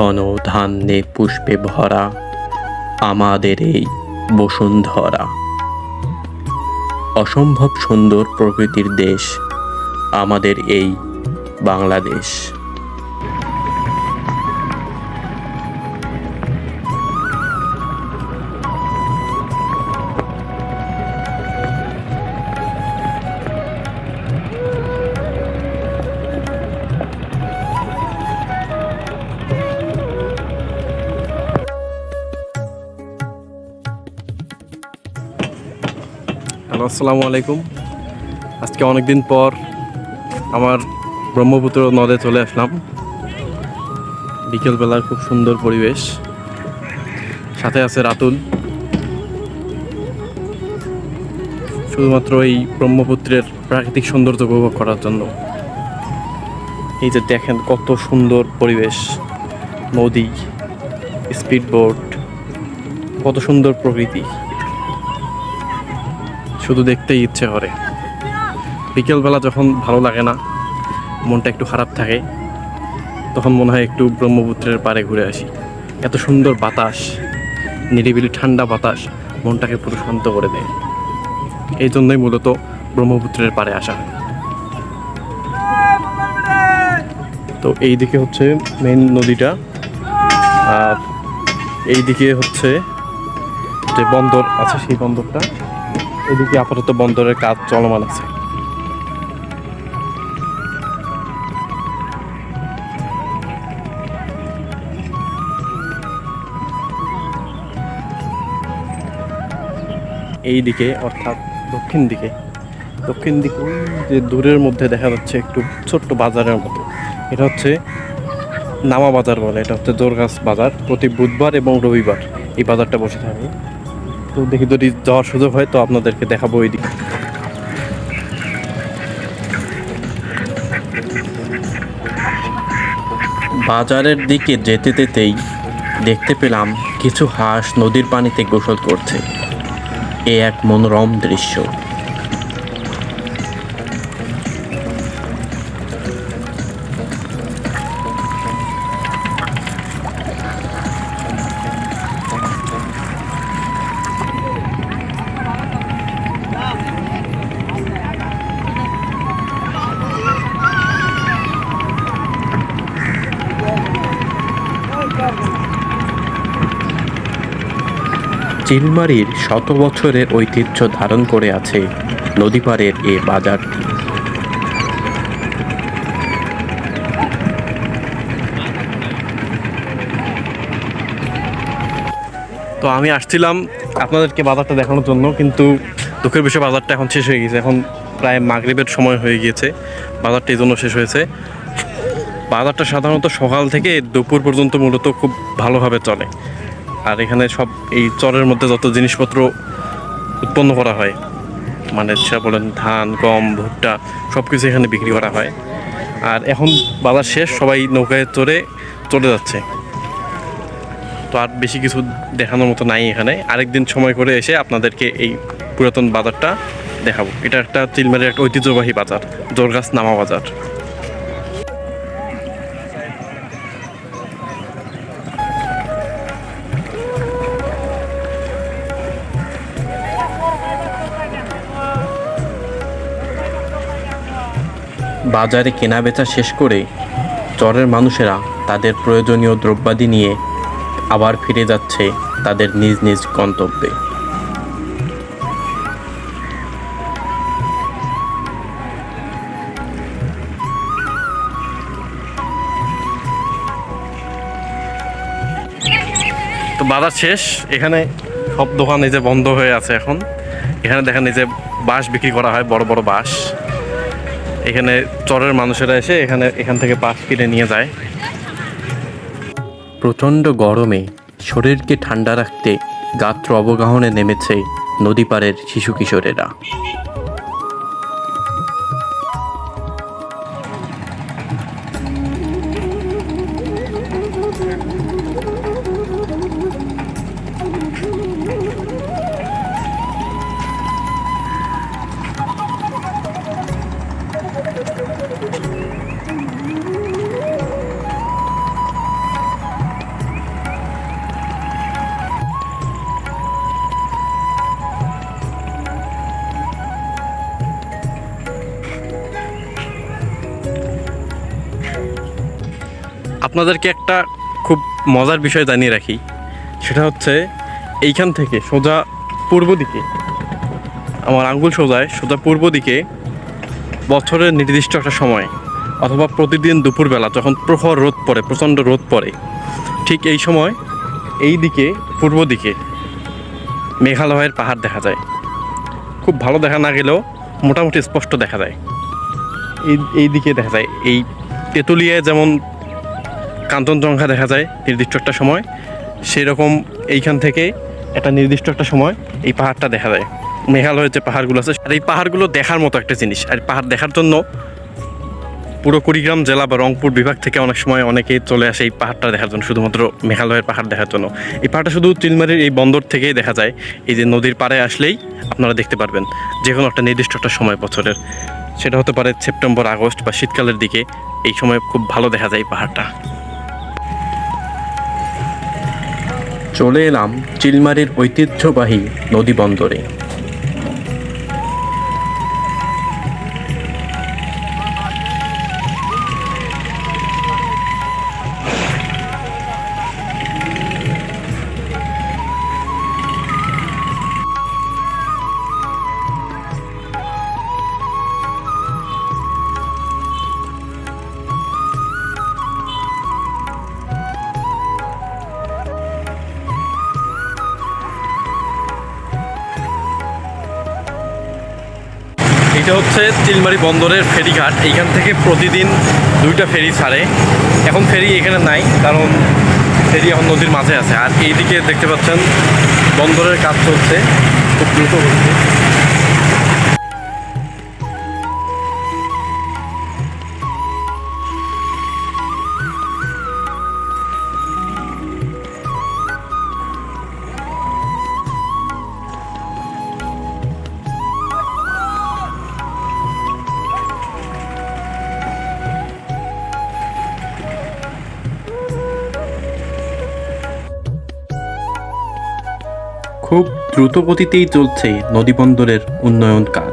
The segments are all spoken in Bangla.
ঘন ধান্যে পুষ্পে ভরা আমাদের এই বসুন্ধরা। অসম্ভব সুন্দর প্রকৃতির দেশ আমাদের এই বাংলাদেশ। হ্যালো, আসসালামু আলাইকুম। আজকে অনেক দিন পর আমার ব্রহ্মপুত্র নদে চলে আসলাম। বিকেলবেলার খুব সুন্দর পরিবেশ। সাথে আছে রাতুল। শুধুমাত্র এই ব্রহ্মপুত্রের প্রাকৃতিক সৌন্দর্য উপভোগ করার জন্য। এই যে দেখেন কত সুন্দর পরিবেশ। নদী স্পিড বোট কত সুন্দর প্রকৃতি। শুধু দেখতেই ইচ্ছে করে। বিকেলবেলা যখন ভালো লাগে না, মনটা একটু খারাপ থাকে, তখন মনে হয় একটু ব্রহ্মপুত্রের পাড়ে ঘুরে আসি। এত সুন্দর বাতাস, নিরিবিলি ঠান্ডা বাতাস, মনটাকে পুরো শান্ত করে দেয়। এই জন্যই মূলত ব্রহ্মপুত্রের পাড়ে আসা তো এই দিকে হচ্ছে মেইন নদীটা, আর এই দিকে হচ্ছে যে বন্দর আছে, সেই বন্দরটা। এদিকে আপাতত বন্দরের কাজ চলমান আছে। এই দিকে, অর্থাৎ দক্ষিণ দিকে দক্ষিণ দিকে যে দূরের মধ্যে দেখা যাচ্ছে একটু ছোট্ট বাজারের মতো। এটা হচ্ছে নামা বাজার বলে, এটা হচ্ছে দোরগাছ বাজার। প্রতি বুধবার এবং রবিবার এই বাজারটা বসে থাকে। তো দেখি যদি যাওয়ার সুযোগ হয় তো আপনাদেরকে দেখাবো ওই দিকে। বাজারের দিকে যেতে যেতেই দেখতে পেলাম কিছু হাঁস নদীর পানিতে গোসল করছে। এ এক মনোরম দৃশ্য। চিলমারির শত বছরের ঐতিহ্য ধারণ করে আছে নদীপাড়ের এ বাজারটি তো আমি আসছিলাম আপনাদেরকে বাজারটা দেখানোর জন্য, কিন্তু দুঃখের বিষয় বাজারটা এখন শেষ হয়ে গেছে। এখন প্রায় মাগরিবের সময় হয়ে গিয়েছে। বাজারটা এই জন্য শেষ হয়েছে। বাজারটা সাধারণত সকাল থেকে দুপুর পর্যন্ত মূলত খুব ভালোভাবে চলে। আর এখানে সব এই চরের মধ্যে যত জিনিসপত্র উৎপন্ন করা হয় মানে সে বলেন ধান, গম, ভুট্টা সব কিছু এখানে বিক্রি করা হয়। আর এখন বাজার শেষ, সবাই নৌকায় চড়ে চলে যাচ্ছে। তো আর বেশি কিছু দেখানোর মতো নাই এখানে। আরেকদিন সময় করে এসে আপনাদেরকে এই পুরাতন বাজারটা দেখাবো। এটা একটা চিলমারির একটা ঐতিহ্যবাহী বাজার, জোরগাছ নামা বাজার। বাজারে কেনাবেচা শেষ করে চরের মানুষেরা তাদের প্রয়োজনীয় দ্রব্যাদি নিয়ে আবার ফিরে যাচ্ছে তাদের নিজ নিজ গন্তব্যে। তো বাজার শেষ। এখানে সব দোকান এই যে বন্ধ হয়ে আছে এখন। এখানে দেখেন এই যে বাঁশ বিক্রি করা হয়, বড় বড় বাঁশ। এখানে চরের মানুষেরা এসে এখানে, এখান থেকে বাঁশ কিনে নিয়ে যায়। প্রচণ্ড গরমে শরীরকে ঠান্ডা রাখতে গাত্র অবগাহনে নেমেছে নদী পাড়ের শিশু কিশোরেরা। আপনাদেরকে একটা খুব মজার বিষয় জানিয়ে রাখি। সেটা হচ্ছে এইখান থেকে সোজা পূর্ব দিকে, আমার আঙ্গুল সোজায় সোজা পূর্ব দিকে বছরের নির্দিষ্ট একটা সময় অথবা প্রতিদিন দুপুরবেলা যখন প্রখর রোদ পড়ে, প্রচণ্ড রোদ পড়ে, ঠিক এই সময় এই দিকে, পূর্ব দিকে মেঘালয়ের পাহাড় দেখা যায়। খুব ভালো দেখা না গেলেও মোটামুটি স্পষ্ট দেখা যায়। এই এই দিকে দেখা যায়। এই তেঁতুলিয়ায় যেমন কাঞ্চনজঙ্ঘা দেখা যায় নির্দিষ্ট একটা সময়। সেই রকম এইখান থেকে একটা নির্দিষ্ট একটা সময় এই পাহাড়টা দেখা যায়। মেঘালয়ের যে পাহাড়গুলো আছে, আর এই পাহাড়গুলো দেখার মতো একটা জিনিস। আর পাহাড় দেখার জন্য পুরো কুড়িগ্রাম জেলা বা রংপুর বিভাগ থেকে অনেক সময় অনেকেই চলে আসে এই পাহাড়টা দেখার জন্য, শুধুমাত্র মেঘালয়ের পাহাড় দেখার জন্য। এই পাহাড়টা শুধু চিলমারির এই বন্দর থেকেই দেখা যায়। এই যে নদীর পাড়ে আসলেই আপনারা দেখতে পারবেন যে কোনো একটা নির্দিষ্ট একটা সময় বছরের। সেটা হতে পারে সেপ্টেম্বর, আগস্ট বা শীতকালের দিকে এই সময় খুব ভালো দেখা যায় এই পাহাড়টা। চলে এলাম চিলমারির ঐতিহ্যবাহী নদী বন্দরে এইটা হচ্ছে চিলমারি বন্দরের ফেরিঘাট। এইখান থেকে প্রতিদিন দুইটা ফেরি ছাড়ে। এখন ফেরি এখানে নাই, কারণ ফেরি এখন নদীর মাঝে আছে। আর এইদিকে দেখতে পাচ্ছেন, বন্দরের কাজ চলছে। খুব দ্রুত হচ্ছে। খুব দ্রুত গতিতেই চলছে নদীবন্দরের উন্নয়ন কাজ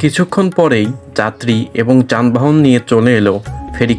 কিছুক্ষণ পরেই যাত্রী এবং যানবাহন নিয়ে চলে এলো ফেরি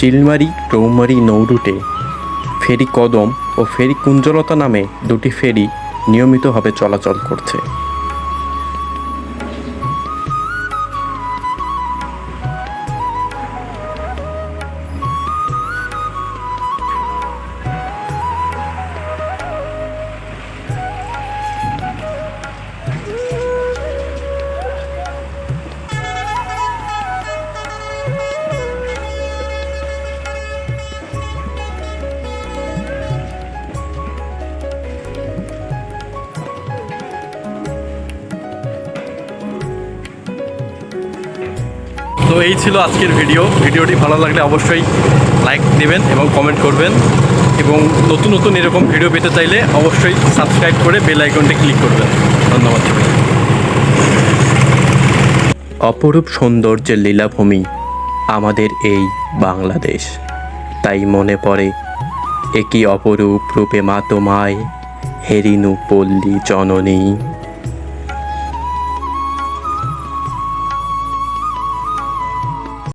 চিলমারি রৌমারি নৌরুটে ফেরি কদম ও ফেরি কুঞ্জলতা নামে দুটি ফেরি নিয়মিতভাবে চলাচল করছে। তো এই ছিল আজকের ভিডিও। ভিডিওটি ভালো লাগলে অবশ্যই লাইক দেবেন এবং কমেন্ট করবেন। এবং নতুন নতুন এরকম ভিডিও পেতে চাইলে অবশ্যই সাবস্ক্রাইব করে বেল আইকনটি ক্লিক করবেন। ধন্যবাদ। অপরূপ সৌন্দর্যের লীলাভূমি আমাদের এই বাংলাদেশ। তাই মনে পড়ে একই অপরূপ রূপে মা তোমায় হেরিনু পল্লী জননী।